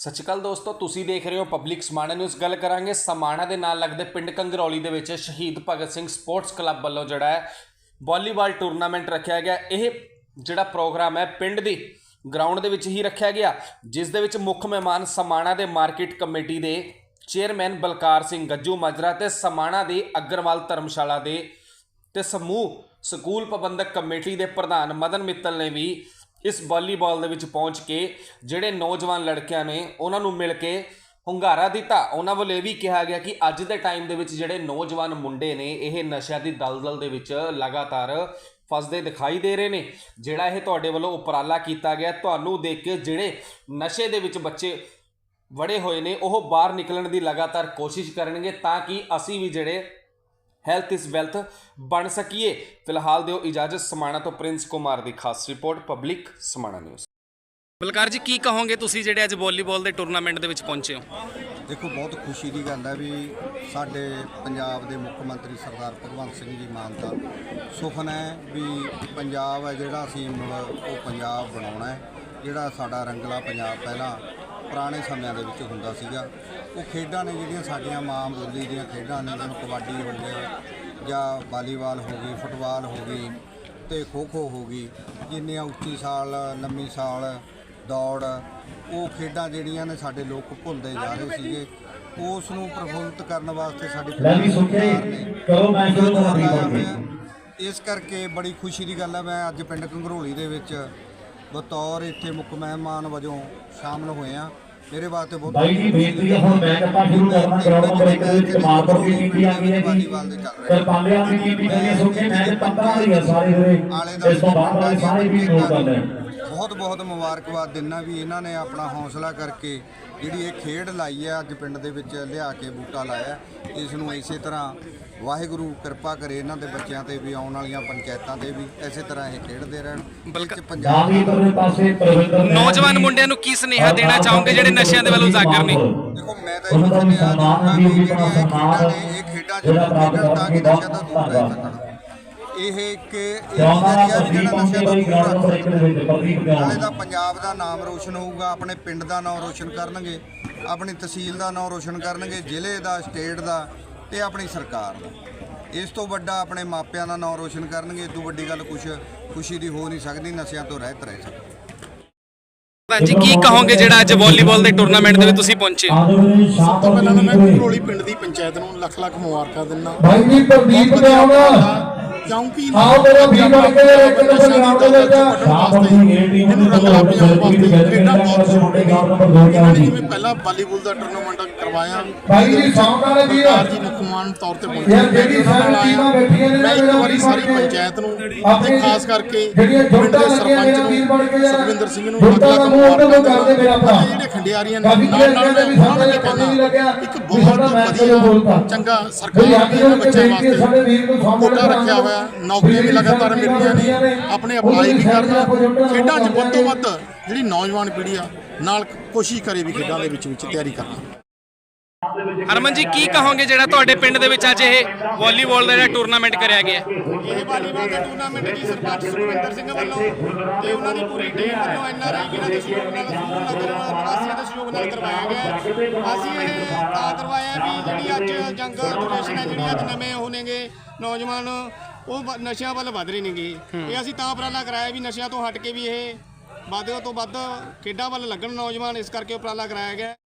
ਸਤਿ ਸ਼੍ਰੀ ਅਕਾਲ ਦੋਸਤੋ, ਤੁਸੀਂ ਦੇਖ ਰਹੇ ਹੋ ਪਬਲਿਕ ਸਮਾਣਾ ਨਿਊਜ਼ ਗੱਲ ਕਰਾਂਗੇ ਸਮਾਣਾ ਦੇ ਨਾਲ ਲੱਗਦੇ ਪਿੰਡ ਕੰਗਰੌਲੀ ਦੇ ਵਿੱਚ ਸ਼ਹੀਦ ਭਗਤ ਸਿੰਘ ਸਪੋਰਟਸ ਕਲੱਬ ਵੱਲੋਂ ਜਿਹੜਾ ਹੈ ਵਾਲੀਬਾਲ ਟੂਰਨਾਮੈਂਟ ਰੱਖਿਆ ਗਿਆ। ਇਹ ਜਿਹੜਾ ਪ੍ਰੋਗਰਾਮ ਹੈ ਪਿੰਡ ਦੀ ਗਰਾਊਂਡ ਦੇ ਵਿੱਚ ਹੀ ਰੱਖਿਆ ਗਿਆ, ਜਿਸ ਦੇ ਵਿੱਚ ਮੁੱਖ ਮਹਿਮਾਨ ਸਮਾਣਾ ਦੇ ਮਾਰਕੀਟ ਕਮੇਟੀ ਦੇ ਚੇਅਰਮੈਨ ਬਲਕਾਰ ਸਿੰਘ ਗੱਜੂ ਮਾਜਰਾ ਤੇ ਸਮਾਣਾ ਦੀ ਅਗਰਵਾਲ ਧਰਮਸ਼ਾਲਾ ਦੇ ਤੇ ਸਮੂਹ ਸਕੂਲ ਪ੍ਰਬੰਧਕ ਕਮੇਟੀ ਦੇ ਪ੍ਰਧਾਨ ਮਦਨ ਮਿੱਤਲ ਨੇ ਵੀ ਇਸ ਵਾਲੀਬਾਲ ਦੇ ਵਿੱਚ ਪਹੁੰਚ ਕੇ ਜਿਹੜੇ ਨੌਜਵਾਨ ਲੜਕਿਆਂ ਨੇ ਉਹਨਾਂ ਨੂੰ ਮਿਲ ਕੇ ਹੁੰਗਾਰਾ ਦਿੱਤਾ। ਉਹਨਾਂ ਵੱਲੋਂ ਇਹ ਵੀ ਕਿਹਾ ਗਿਆ ਕਿ ਅੱਜ ਦੇ ਟਾਈਮ ਦੇ ਵਿੱਚ ਜਿਹੜੇ ਨੌਜਵਾਨ ਮੁੰਡੇ ਨੇ, ਇਹ ਨਸ਼ਿਆਂ ਦੀ ਦਲਦਲ ਦੇ ਵਿੱਚ ਲਗਾਤਾਰ ਫਸਦੇ ਦਿਖਾਈ ਦੇ ਰਹੇ ਨੇ। ਜਿਹੜਾ ਇਹ ਤੁਹਾਡੇ ਵੱਲੋਂ ਉਪਰਾਲਾ ਕੀਤਾ ਗਿਆ, ਤੁਹਾਨੂੰ ਦੇਖ ਕੇ ਜਿਹੜੇ ਨਸ਼ੇ ਦੇ ਵਿੱਚ ਬੱਚੇ ਵੜੇ ਹੋਏ ਨੇ, ਉਹ ਬਾਹਰ ਨਿਕਲਣ ਦੀ ਲਗਾਤਾਰ ਕੋਸ਼ਿਸ਼ ਕਰਨਗੇ ਤਾਂ ਕਿ ਅਸੀਂ ਵੀ ਜਿਹੜੇ ਹੈਲਥ ਇਜ਼ ਵੈਲਥ ਬਣ ਸਕੀਏ। ਫਿਲਹਾਲ ਦਿਓ ਇਜਾਜ਼ਤ ਸਮਾਣਾ ਤੋਂ ਪ੍ਰਿੰਸ ਕੁਮਾਰ ਦੀ ਖਾਸ report public Samana news. Balkar ji ਕੀ ਕਹੋਗੇ ਤੁਸੀਂ ਜਿਹੜੇ ਅੱਜ ਵਾਲੀਬਾਲ ਦੇ ਟੂਰਨਾਮੈਂਟ ਦੇ ਵਿੱਚ ਪਹੁੰਚੇ ਹੋ? ਦੇਖੋ ਬਹੁਤ ਖੁਸ਼ੀ ਦੀ ਗੱਲ ਹੈ ਵੀ ਸਾਡੇ ਪੰਜਾਬ ਦੇ ਮੁੱਖ ਮੰਤਰੀ ਸਰਦਾਰ ਭਗਵੰਤ ਸਿੰਘ ਜੀ ਮਾਨ ਦਾ ਸੁਖਨ ਹੈ ਵੀ ਪੰਜਾਬ ਹੈ ਜਿਹੜਾ ਅਸੀਂ ਉਹ ਪੰਜਾਬ ਬਣਾਉਣਾ ਹੈ ਜਿਹੜਾ ਸਾਡਾ ਰੰਗਲਾ ਪੰਜਾਬ ਪਹਿਲਾਂ ਪੁਰਾਣੇ ਸਮਿਆਂ ਦੇ ਵਿੱਚ ਹੁੰਦਾ ਸੀਗਾ ਉਹ ਖੇਡਾਂ ਨੇ ਜਿਹੜੀਆਂ ਸਾਡੀਆਂ ਮਾਂ ਬੋਲੀ ਦੀਆਂ ਖੇਡਾਂ ਨੇ ਜਿਵੇਂ ਕਬੱਡੀ ਹੋ ਗਿਆ ਜਾਂ ਵਾਲੀਬਾਲ ਹੋ ਗਈ ਫੁੱਟਬਾਲ ਹੋ ਗਈ ਤੇ ਖੋ ਖੋ ਹੋ ਗਈ ਜਿੰਨੀਆਂ ਉੱਚੀ ਸਾਲ ਲੰਮੀ ਸਾਲ ਦੌੜ ਉਹ ਖੇਡਾਂ ਜਿਹੜੀਆਂ ਨੇ ਸਾਡੇ ਲੋਕ ਭੁੱਲਦੇ ਜਾ ਰਹੇ ਸੀਗੇ ਉਸ ਨੂੰ ਪ੍ਰਫੁੱਲਤ ਕਰਨ ਵਾਸਤੇ ਸਾਡੀ ਸਰਕਾਰ ਨੇ ਕਰੋ ਮੈਂ ਹੋਇਆ। ਇਸ ਕਰਕੇ ਬੜੀ ਖੁਸ਼ੀ ਦੀ ਗੱਲ ਹੈ ਮੈਂ ਅੱਜ ਪਿੰਡ ਕੰਗਰੋਲੀ ਦੇ ਵਿੱਚ ਬਤੌਰ ਇੱਥੇ ਮੁੱਖ ਮਹਿਮਾਨ ਵਜੋਂ ਸ਼ਾਮਲ ਹੋਏ ਆ ਮੇਰੇ ਵਾਸਤੇ ਬਹੁਤ ਬਾਈ ਜੀ ਬੇਨਤੀ ਹੈ ਹੁਣ ਮੈਚ ਆਪਾਂ ਸ਼ੁਰੂ ਕਰਨਾ ਗਰਾਊਂਡ ਨੰਬਰ 1 ਦੇ ਵਿੱਚ ਕਮਾਲਪੁਰ ਦੀ ਟੀਮ ਵੀ ਆ ਗਈ ਹੈ ਜੀ। ਤੇ ਪਾਲਿਆਂ ਦੀ ਟੀਮ ਵੀ ਚੱਲੀ ਸੁਣ ਕੇ ਮੈਚ 15 ਦੀ ਸਾਰੇ ਹੋਏ ਇਸ ਤੋਂ ਬਾਅਦ ਵਾਲੇ ਸਾਰੇ ਵੀ ਨੋਟ ਕਰ ਲੈਣ ਬਹੁਤ ਬਹੁਤ ਮੁਬਾਰਕਬਾਦ ਦਿੰਨਾ ਵੀ ਇਹਨਾਂ ਨੇ ਆਪਣਾ ਹੌਸਲਾ ਕਰਕੇ ਜਿਹੜੀ ਇਹ ਖੇਡ ਲਾਈ ਹੈ ਅੱਜ ਪਿੰਡ ਦੇ ਵਿੱਚ ਲਿਆ ਕੇ ਬੂਟਾ ਲਾਇਆ। ਇਸ ਨੂੰ ਇਸੇ ਤਰ੍ਹਾਂ ਵਾਹਿਗੁਰੂ ਕਿਰਪਾ ਕਰੇ ਇਹਨਾਂ ਦੇ ਬੱਚਿਆਂ ਤੇ ਵੀ ਆਉਣ ਵਾਲੀਆਂ ਪੰਚਾਇਤਾਂ ਤੇ ਵੀ ਇਸੇ ਤਰ੍ਹਾਂ ਇਹ ਖੇਡਦੇ ਰਹਿਣ। ਬਲਕ- ਪੰਜਾਬ ਨੌਜਵਾਨ ਮੁੰਡਿਆਂ ਨੂੰ ਕੀ ਸੁਨੇਹਾ ਦੇਣਾ ਚਾਹੋਗੇ ਜਿਹੜੇ ਨਸ਼ਿਆਂ ਦੇ ਵੱਲ ਉਜਾਗਰ ਨੇ? ਦੇਖੋ ਮੈਂ ਤਾਂ ਇਹ ਦਾ ਵੀ ਸੁਣਿਆ ਸਨਮਾਨ ਵੀ ਜਿਹੜੀਆਂ ਇਹ ਸਨਮਾਨ ਖੇਡਾਂ ਨੇ ਇਹ ਖੇਡਾਂ ਜਿਹੜਾ ਖੇਡਣ ਤਾਂ ਕਿ ਨਸ਼ਿਆਂ ਤੋਂ ਦੂਰ ਰਹਿ। ਸਕਣ। ਇਹ ਇੱਕ ਦਾ ਵੀ ਜਿਹੜਾ ਪਹੁੰਚੀ ਤੋਂ 1 ਦੇ ਦਾ ਪੰਜਾਬ ਦਾ ਨਾਮ ਰੋਸ਼ਨ ਹੋਊਗਾ ਆਪਣੇ ਪਿੰਡ ਦਾ ਨਾਮ ਰੋਸ਼ਨ ਕਰਨਗੇ ਆਪਣੀ ਤਹਿਸੀਲ ਦਾ ਨਾਮ ਰੋਸ਼ਨ ਕਰਨਗੇ ਜ਼ਿਲ੍ਹੇ ਦਾ ਸਟੇਟ ਦਾ ਤੇ ਆਪਣੀ ਸਰਕਾਰ ਦਾ। ਇਸ ਤੋਂ ਵੱਡਾ ਆਪਣੇ ਮਾਪਿਆਂ ਦਾ ਨਾਮ ਰੋਸ਼ਨ ਕਰਨਗੇ ਇਸ ਤੋਂ ਵੱਡੀ ਗੱਲ ਕੁਛ ਖੁਸ਼ੀ ਦੀ ਹੋ ਨਹੀਂ ਸਕਦੀ ਨਸ਼ਿਆਂ ਤੋਂ ਰਹਿਤ ਰਹਿ ਸਕਦੇ। ਜੀ ਕੀ ਕਹੋਗੇ ਜਿਹੜਾ ਅੱਜ ਵਾਲੀਬਾਲ ਦੇ ਟੂਰਨਾਮੈਂਟ ਦੇ ਵਿੱਚ ਤੁਸੀਂ ਪਹੁੰਚੇ? ਸ਼ਾਮ ਤੋਂ ਪਹਿਲਾਂ ਤਾਂ ਮੈਂ ਘਰੋਲੀ ਪਿੰਡ ਦੀ ਪੰਚਾਇਤ ਨੂੰ ਲੱਖ ਲੱਖ ਮੁਬਾਰਕਾਂ ਦਿੰਦਾ। ਭਾਈ ਜੀ ਪ੍ਰਦੀਪ ਨੇ ਆਉਣਾ ਕਿਉਂਕਿ ਆਓ ਮੇਰਾ ਵੀਰ ਬਣ ਕੇ ਇੱਕ ਨੰਬਰ ਗਰਾਊਂਡ ਦੇ ਵਿੱਚ ਸ਼ਾਮ ਸ਼ਾਮ ਨੂੰ ਇਹ ਟੀਮ ਇਹਨੂੰ ਨੂੰ ਰੰਗਲਾ ਪੰਜਾਬ ਵਾਸਤੇ ਖੇਡਾਂ ਬਹੁਤ ਵਾਸਤੇ ਮੁੰਡੇ ਜ਼ਰੂਰੀ ਗਰਾਊਂਡ ਨੇ ਨੰਬਰ 2 ਤੇ ਇਹਨਾਂ ਆਉਣ ਨੇ ਜੀ। ਜਿਵੇਂ ਪਹਿਲਾਂ ਵਾਲੀਬਾਲ ਦਾ ਟੂਰਨਾਮੈਂਟ ਕਰਵਾਇਆ। ਭਾਈ ਜੀ ਵਾਲੇ ਵੀਰ ਜੀ ਮੁੱਖ ਮਾਨ ਤੌਰ ਤੇ ਯਾਰ ਜਿਹੜੀ ਸਾਰੀ ਟੀਮਾਂ ਬੈਠੀਆਂ ਨੇ ਮੇਰਾ ਸਾਰੀ ਕੇ ਪੰਚਾਇਤ ਨੂੰ ਆਪਣੀ ਤੇ ਖਾਸ ਕਰਕੇ ਪਿੰਡ ਦੇ ਸਰਪੰਚ ਨੂੰ ਸੁਖਵਿੰਦਰ ਸਿੰਘ ਨੂੰ ਨੂੰ ਮੁਬਾਰਕਾਂ ਕਰਦੇ ਮੇਰਾ ਭਰਾ। ਅਤੇ ਜਿਹੜੇ ਖੰਡਿਆਰੀਆਂ ਨੇ ਨਾਲ ਨਾਲ ਵੀ ਸਾਡੇ ਨਹੀਂ ਲੱਗਿਆ ਇੱਕ ਬਹੁਤ ਵਧੀਆ ਚੰਗਾ ਸਰਕਾਰ ਨੂੰ ਵਾਸਤੇ ਕੋਟਾ ਰੱਖਿਆ ਹੋਇਆ ਨੌਕਰੀਆਂ ਵੀ ਲਗਾਤਾਰ ਮਿਲ ਰਹੀਆਂ ਨੇ ਆਪਣੇ ਅਪਲਾਈ ਵੀ ਕਰਨਾ ਖੇਡਾਂ 'ਚ ਵੱਧ ਤੋਂ ਵੱਧ ਜਿਹੜੀ ਨੌਜਵਾਨ ਪੀੜ੍ਹੀ ਆ ਨਾਲ ਕੋਸ਼ਿਸ਼ ਕਰੇ ਵੀ ਖੇਡਾਂ ਦੇ ਵਿੱਚ ਵਿੱਚ ਤਿਆਰੀ ਕਰਨਾ। ਹਰਮਨ ਜੀ, ਕੀ ਕਹੋਗੇ ਜਿਹੜਾ ਤੁਹਾਡੇ ਪਿੰਡ ਦੇ ਵਿੱਚ ਅੱਜ ਇਹ ਵਾਲੀਬਾਲ ਦਾ ਜਿਹੜਾ ਟੂਰਨਾਮੈਂਟ ਕਰਿਆ ਗਿਆ? ਇਹ ਵਾਲੀਬਾਲ ਦਾ ਟੂਰਨਾਮੈਂਟ ਜੀ ਸਰਪੰਚ ਸੁਖਵਿੰਦਰ ਸਿੰਘ ਵੱਲੋਂ ਤੇ ਉਹਨਾਂ ਦੀ ਪੂਰੀ ਟੀਮ ਵੱਲੋਂ ਐਨਆਰਆਈ ਵੀਰਾਂ ਦੇ ਸਹਿਯੋਗ ਨਾਲ, ਸਕੂਲ ਦੇ ਸਹਿਯੋਗ ਨਾਲ ਕਰਵਾਇਆ ਗਿਆ ਅਸੀਂ ਇਹ ਤਾਂ ਕਰਵਾਇਆ ਵੀ ਜਿਹੜੀ ਅੱਜ ਜੰਗ ਜਨਰੇਸ਼ਨ ਹੈ, ਜਿਹੜੀ ਅੱਜ ਨਵੇਂ ਹੋਣਗੇ ਨੌਜਵਾਨ, ਉਹ ਨਸ਼ਿਆਂ ਵੱਲ ਵਧ ਰਹੇ ਨੇਗੇ। ਇਹ ਅਸੀਂ ਤਾਂ ਉਪਰਾਲਾ ਕਰਾਇਆ ਵੀ ਨਸ਼ਿਆਂ ਤੋਂ ਹਟ ਕੇ ਵੀ ਇਹ ਵੱਧ ਤੋਂ ਵੱਧ ਖੇਡਾਂ ਵੱਲ ਲੱਗਣ ਨੌਜਵਾਨ, ਇਸ ਕਰਕੇ ਉਪਰਾਲਾ ਕਰਾਇਆ ਗਿਆ